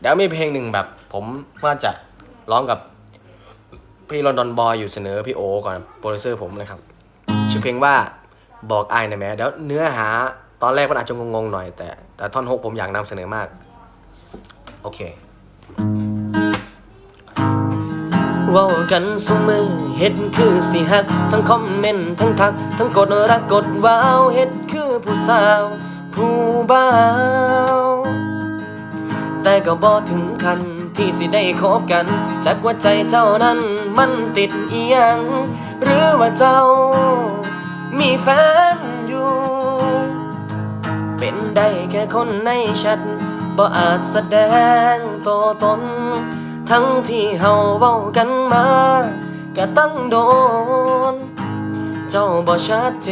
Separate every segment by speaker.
Speaker 1: เดี๋ยวมีเพลงหนึ่งแบบ ผมว่าจะร้องกับพี่ลอนดอนบอยอยู่เสนอพี่โอก่อนโปรดิวเซอร์ผมนะครับชื่อเพลงว่าบอกไอายหนะแม่เดี๋ยวเนื้อหาตอนแรกมันอาจจะงงๆหน่อยแต่แต่ท่อนฮกผมอยากนำเสนอมาก โอเคว้ากันสุมือเฮ็ดคือสิฮัก ทั้งคอมเมนต์ทั้งทัก ทั้งกดรักกดว้าวเฮ็ดคือผู้สาว ผู้บ่าว ก็บ่ถึงคันที่สิได้คบกันจักว่าใจเจ้านั้นมันติดเอียง หรือว่าเจ้ามีแฟนอยู่ เป็นได้แค่คนในแชทบ่อาจแสดงตัวตน ทั้งที่เฮาเว้ากันมาก็ตั้งโดน เจ้าบ่ชัดเจ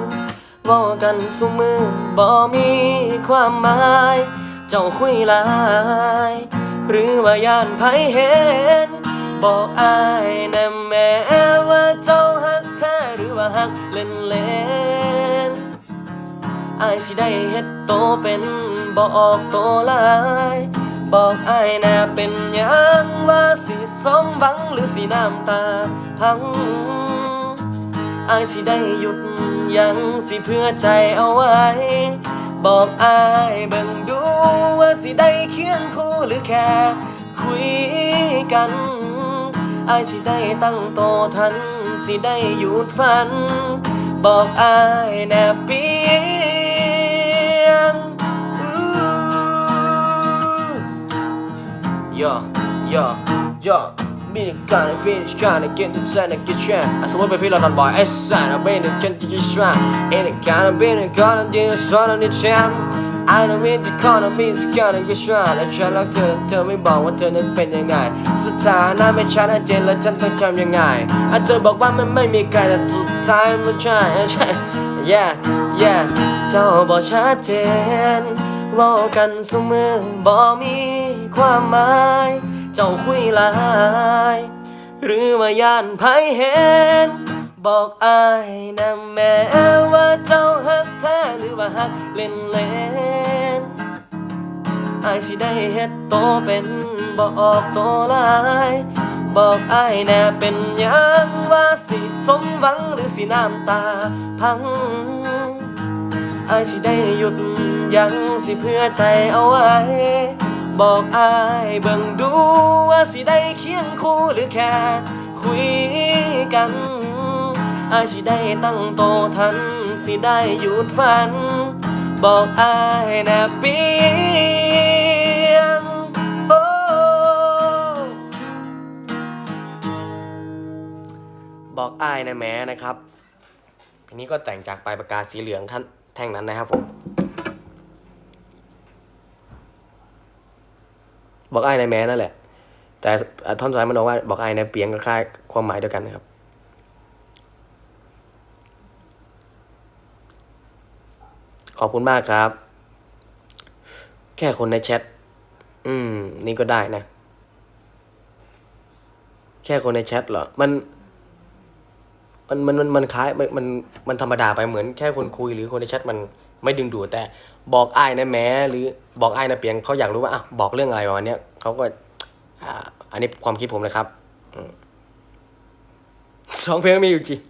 Speaker 1: นเว้ากันสุมือบ่มีความหมาย เจ้าคุยลาย หรือว่าย่านไผเห็น บอกอายแน่แม่ว่าเจ้าฮักแท้หรือว่าฮักเล่นเล่นอายสิได้เฮ็ดโตเป็นบอกออกโตลาย บอกอายแน่เป็นยังว่าสิสมหวังหรือสิน้ำตาพังอายสิได้หยุดยังสิเพื่อใจเอาไว้ บอกอายเบิ่ง ว่าสิได้เคียงคู่หรือแค่คุยกันอายสิได้ตั้งโตทัน สิได้หยุดฝัน บอกอายแน่เพียง Yo, yo, yo มีการเป็นการเกินที่แสนกิจแสมมติเป็นพี่เราตอนบ่อยไอ้แสนเป็นกันที่จะช่วยเอ็นการเป็นการที่สอนในแชมป์ I don't mean to call on me to kind of get shot และฉันรักเธอเธอไม่บอกว่าเธอนั้นเป็นยังไงสถานะไม่ชัดเจนแล้วฉันต้องทำยังไงอะเธอบอกว่ามันไม่มีใครแต่สุดท้ายมันใช่ใช่ yeah yeah เจ้าบอกชัดเจนว่ากันเสมอบ่มีความหมาย เจ้าคุยหลายหรือว่าย่านไผเห็น บอกอายนะแม่ว่าเจ้าฮักแท้หรือว่าฮักเล่นเล่นายสิได้เฮ็ดโตเป็นบอกออกโตลาย บอกอายแน่เป็นยังว่าสิสมหวังหรือสิน้ำตาพังอายสิได้หยุดยังสิเพื่อใจเอาไว้ บอกอายเบิ่งดูว่าสิได้เคียงคู่หรือแค่คุยกันอายสิได้ตั้งโตทันสิได้หยุดฝัน บอกอายแน่ปี อกอายนะแม้นะครับอันนี้ก็แต่งจากปลายปากกาสีเหลืองท่านแท่งนั้นนะครับผมบอกไอ้ายในแม้นั่นแหละ แต่ท่อนสุดท้ายมันบอกว่าบอกไอ้ายในเปียงก็ค่ายความหมายเดียวกันนะครับ ขอบคุณมากครับ แค่คนในแชท อืม นี่ก็ได้นะ แค่คนในแชทเหรอ มัน มันมันมันมันคล้ายมันมันมันธรรมดาไปเหมือนแค่คนคุยหรือคนในแชทมันไม่ดึงดูดแต่บอกอ้ายนะแม้หรือบอกอ้ายนะเปียงเขาอยากรู้ว่าอะบอกเรื่องอะไรประมาณเนี้ยเขาก็อ่าอันนี้ความคิดผมนะครับอืมสองเพลงไมีอยู่จริง